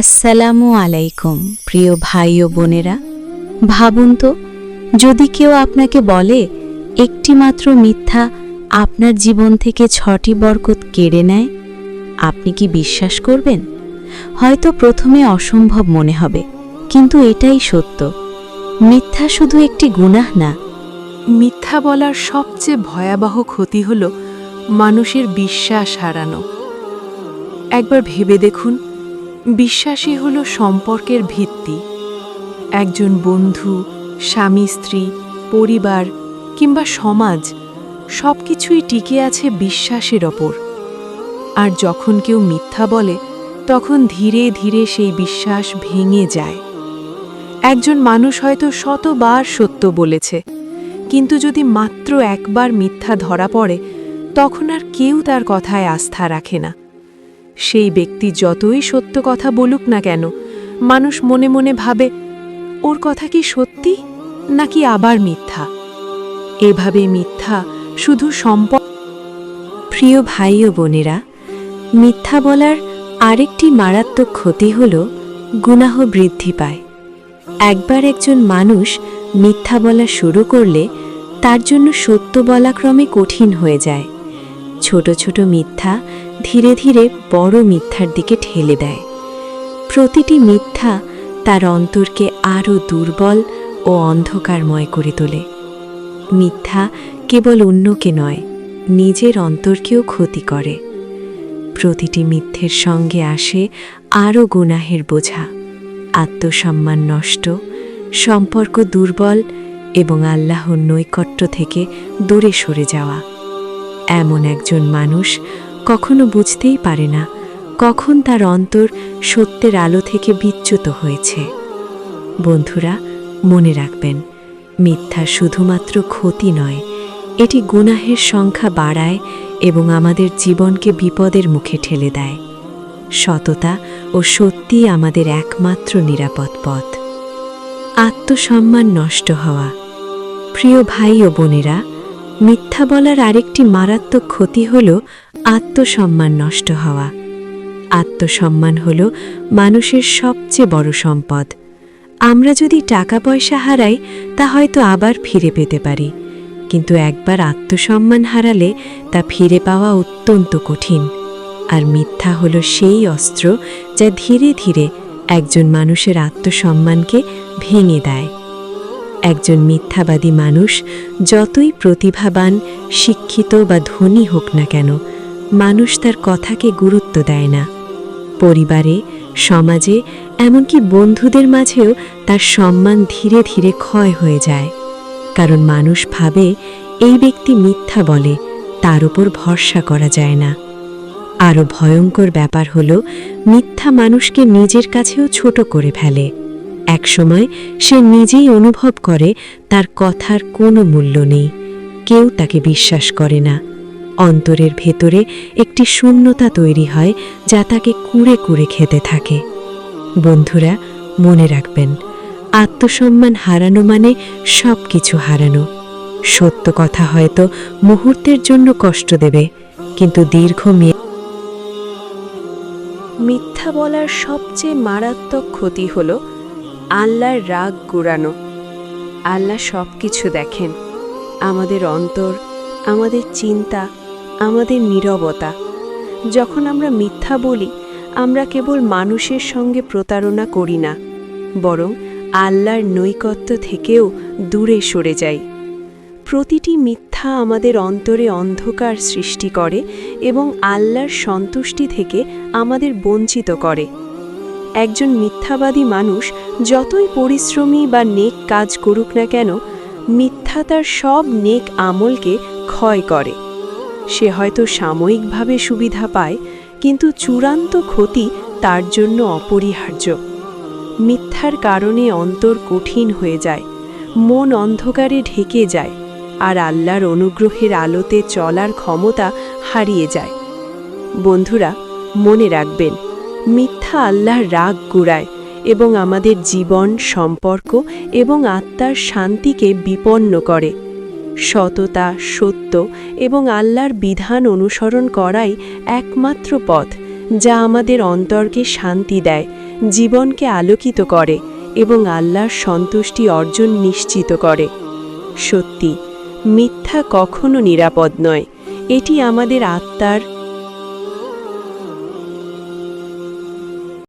আসসালামু আলাইকুম, প্রিয় ভাই ও বোনেরা। ভাবুন তো, যদি কেউ আপনাকে বলে একটি মাত্র মিথ্যা আপনার জীবন থেকে ছটি বরকত কেড়ে নেয়, আপনি কি বিশ্বাস করবেন? হয়তো প্রথমে অসম্ভব মনে হবে, কিন্তু এটাই সত্য। মিথ্যা শুধু একটি গুনাহ না। মিথ্যা বলার সবচেয়ে ভয়াবহ ক্ষতি হল মানুষের বিশ্বাস হারানো। একবার ভেবে দেখুন বিশ্বাসই হল সম্পর্কের ভিত্তি। একজন বন্ধু, স্বামী, স্ত্রী, পরিবার কিংবা সমাজ সব কিছুই টিকে আছে বিশ্বাসের ওপর। আর যখন কেউ মিথ্যা বলে, তখন ধীরে ধীরে সেই বিশ্বাস ভেঙে যায়। একজন মানুষ হয়তো শতবার সত্য বলেছে, কিন্তু যদি মাত্র একবার মিথ্যা ধরা পড়ে, তখন আর কেউ তার কথায় আস্থা রাখে না। সেই ব্যক্তি যতই সত্য কথা বলুক না কেন, মানুষ মনে মনে ভাবে, ওর কথা কি সত্যি নাকি আবার মিথ্যা? এভাবে মিথ্যা শুধু সম্পর্ক প্রিয় ভাই ও বোনেরা, মিথ্যা বলার আরেকটি মারাত্মক ক্ষতি হল গুনাহ বৃদ্ধি পায়। একবার একজন মানুষ মিথ্যা বলা শুরু করলে তার জন্য সত্য বলা ক্রমে কঠিন হয়ে যায়। ছোট ছোট মিথ্যা ধীরে ধীরে বড় মিথ্যার দিকে ঠেলে দেয়। প্রতিটি মিথ্যা তার অন্তরকে আরও দুর্বল ও অন্ধকারময় করে তোলে। মিথ্যা কেবল অন্যকে নয়, নিজের অন্তরকেও ক্ষতি করে। প্রতিটি মিথ্যের সঙ্গে আসে আরও গুনাহের বোঝা। আত্মসম্মান নষ্ট, সম্পর্ক দুর্বল এবং আল্লাহর নৈকট্য থেকে দূরে সরে যাওয়া। এমন একজন মানুষ কখনো বুঝতেই পারে না কখন তার অন্তর সত্যের আলো থেকে বিচ্যুত হয়েছে। বন্ধুরা, মনে রাখবেন, মিথ্যা শুধুমাত্র ক্ষতি নয়, এটি গুনাহের সংখ্যা বাড়ায় এবং আমাদের জীবনকে বিপদের মুখে ঠেলে দেয়। সততা ও সত্যি আমাদের একমাত্র নিরাপদ পথ। আত্মসম্মান নষ্ট হওয়া। প্রিয় ভাই ও বোনেরা মিথ্যা বলার আরেকটি মারাত্মক ক্ষতি হল আত্মসম্মান নষ্ট হওয়া। আত্মসম্মান হল মানুষের সবচেয়ে বড় সম্পদ। আমরা যদি টাকা পয়সা হারাই, তা হয়তো আবার ফিরে পেতে পারি। কিন্তু একবার আত্মসম্মান হারালে তা ফিরে পাওয়া অত্যন্ত কঠিন। আর মিথ্যা হলো সেই অস্ত্র যা ধীরে ধীরে একজন মানুষের আত্মসম্মানকে ভেঙে দেয়। একজন মিথ্যাবাদী মানুষ, যতই প্রতিভাবান, শিক্ষিত বা ধনী হোক না কেন, মানুষ তার কথাকে গুরুত্ব দেয় না। পরিবারে, সমাজে, এমনকি বন্ধুদের মাঝেও তার সম্মান ধীরে ধীরে ক্ষয় হয়ে যায়। কারণ মানুষ ভাবে, এই ব্যক্তি মিথ্যা বলে, তার উপর ভরসা করা যায় না। আরও ভয়ঙ্কর ব্যাপার হল, মিথ্যা মানুষকে নিজের কাছেও ছোট করে ফেলে। একসময় সে নিজেই অনুভব করে তার কথার কোনো মূল্য নেই। কেউ তাকে বিশ্বাস করে না। অন্তরের ভেতরে একটি শূন্যতা তৈরি হয় যা তাকে কুড়ে কুড়ে খেতে থাকে। বন্ধুরা, মনে রাখবেন, আত্মসম্মান হারানো মানে সব কিছু হারানো। সত্য কথা হয়তো মুহূর্তের জন্য কষ্ট দেবে, কিন্তু দীর্ঘ মিথ্যা বলার সবচেয়ে মারাত্মক ক্ষতি হল আল্লাহর রাগ গুড়ানো। আল্লাহ সব কিছু দেখেন। আমাদের অন্তর, আমাদের চিন্তা, আমাদের নীরবতা। যখন আমরা মিথ্যা বলি, আমরা কেবল মানুষের সঙ্গে প্রতারণা করি না, বরং আল্লাহর নৈকট্য থেকেও দূরে সরে যাই। প্রতিটি মিথ্যা আমাদের অন্তরে অন্ধকার সৃষ্টি করে এবং আল্লাহর সন্তুষ্টি থেকে আমাদের বঞ্চিত করে। একজন মিথ্যাবাদী মানুষ যতই পরিশ্রমী বা নেক কাজ করুক না কেন, মিথ্যা তার সব নেক আমলকে ক্ষয় করে। সে হয়তো সাময়িকভাবে সুবিধা পায়, কিন্তু চূড়ান্ত ক্ষতি তার জন্য অপরিহার্য। মিথ্যার কারণে অন্তর কঠিন হয়ে যায়, মন অন্ধকারে ঢেকে যায়, আর আল্লাহর অনুগ্রহের আলোতে চলার ক্ষমতা হারিয়ে যায়। বন্ধুরা, মনে রাখবেন, মিথ্যা আল্লাহর রাগ গুড়ায় এবং আমাদের জীবন, সম্পর্ক এবং আত্মার শান্তিকে বিপন্ন করে। সততা, সত্য এবং আল্লাহর বিধান অনুসরণ করাই একমাত্র পথ যা আমাদের অন্তরকে শান্তি দেয়, জীবনকে আলোকিত করে এবং আল্লাহর সন্তুষ্টি অর্জন নিশ্চিত করে। সত্যি, মিথ্যা কখনো নিরাপদ নয়। এটি আমাদের আত্মার